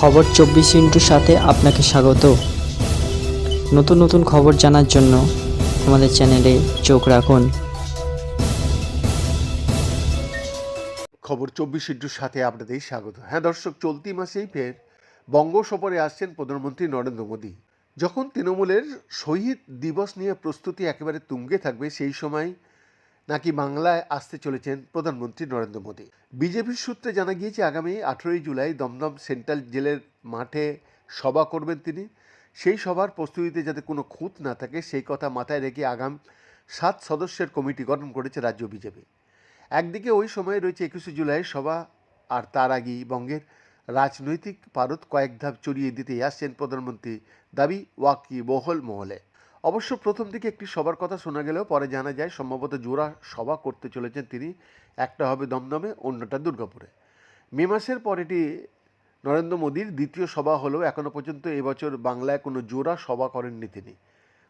খবর চব্বিশ ইন্টুর সাথে আপনাকে স্বাগত। নতুন নতুন খবর জানার জন্য আমাদের চ্যানেলে চোখ রাখুন। খবর চব্বিশ ইন্টুর সাথে আপনাদের স্বাগত। হ্যাঁ দর্শক, চলতি মাসেই ফের বঙ্গ সফরে আসছেন প্রধানমন্ত্রী নরেন্দ্র মোদী। যখন তৃণমূলের শহীদ দিবস নিয়ে প্রস্তুতি একেবারে তুঙ্গে থাকবে, সেই সময় নাকি বাংলায় আসতে চলেছেন প্রধানমন্ত্রী নরেন্দ্র মোদী? বিজেপির সূত্রে জানা গিয়েছে, আগামী আঠেরোই জুলাই দমদম সেন্ট্রাল জেলের মাঠে সভা করবেন তিনি। সেই সভার প্রস্তুতিতে যাতে কোনো খুঁত না থাকে, সেই কথা মাথায় রেখে আগাম সাত সদস্যের কমিটি গঠন করেছে রাজ্য বিজেপি। একদিকে ওই সময়ে রয়েছে একুশে জুলাই সভা, আর তার আগেই বঙ্গের রাজনৈতিক পারদ কয়েক ধাপ চড়িয়ে দিতে আসছেন প্রধানমন্ত্রী দাবি ওয়াকি বহল মহলে। অবশ্য প্রথম দিকে একটি সবার কথা শোনা গেলেও পরে জানা যায়, সম্ভবত জোড়া সভা করতে চলেছেন তিনি। একটা হবে দমদমে, অন্যটা দুর্গাপুরে। মে মাসের পর এটি নরেন্দ্র মোদীর দ্বিতীয় সভা হলেও এখনও পর্যন্ত এবছর বাংলায় কোনো জোড়া সভা করেননি তিনি।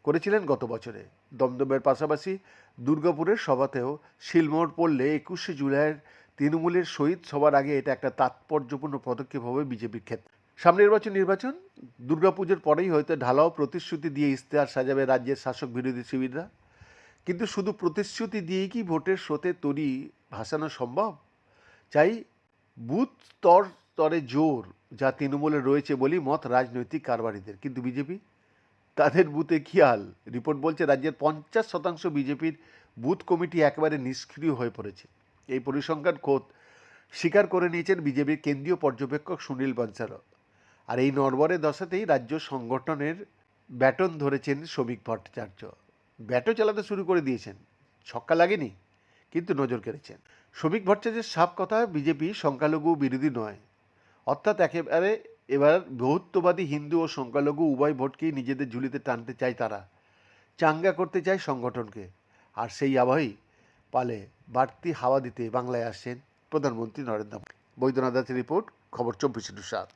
করেছিলেন গত বছরে। দমদমের পাশাপাশি দুর্গাপুরের সভাতেও শিলমোহর পড়লে একুশে জুলাইয়ের তৃণমূলের শহীদ সবার আগে এটা একটা তাৎপর্যপূর্ণ পদক্ষেপ হবে বিজেপির ক্ষেত্রে। সামনের নির্বাচন নির্বাচন। দুর্গাপুজোর পরেই হয়তো ঢালাও প্রতিশ্রুতি দিয়ে ইশতেহার সাজাবে রাজ্যের শাসক বিরোধী শিবিররা। কিন্তু শুধু প্রতিশ্রুতি দিয়েই কি ভোটের স্রোতে তরি ভাসানো সম্ভব? চাই বুথ স্তর স্তরে জোর, যা তৃণমূলে রয়েছে বলেই মত রাজনৈতিক কারবারিদের। কিন্তু বিজেপি? তাদের বুথে কী হাল রিপোর্ট বলছে রাজ্যের পঞ্চাশ শতাংশ বিজেপির বুথ কমিটি একেবারে নিষ্ক্রিয় হয়ে পড়েছে। এই পরিসংখ্যান খোদ স্বীকার করে নিয়েছেন বিজেপির কেন্দ্রীয় পর্যবেক্ষক সুনীল বনসাল আর এই নরবরে দশাতেই রাজ্য সংগঠনের ব্যাটন ধরেছেন শ্রমিক ভট্টাচার্য। ব্যাটও চালাতে শুরু করে দিয়েছেন। ছক্কা লাগেনি, কিন্তু নজর কেড়েছেন। শ্রমিক ভট্টাচার্যের সাফ কথা বিজেপি সংখ্যালঘু বিরোধী নয়। অর্থাৎ একেবারে এবার বহুত্ববাদী হিন্দু ও সংখ্যালঘু উভয় ভোটকেই নিজেদের ঝুলিতে টানতে চায় তারা। চাঙ্গা করতে চায় সংগঠনকে। আর সেই আবহেই পালে বাড়তি হাওয়া দিতে বাংলায় আসছেন প্রধানমন্ত্রী নরেন্দ্র মোদী। বৈদ্যনাথ দাসের রিপোর্ট, খবর চব্বিশ সাত।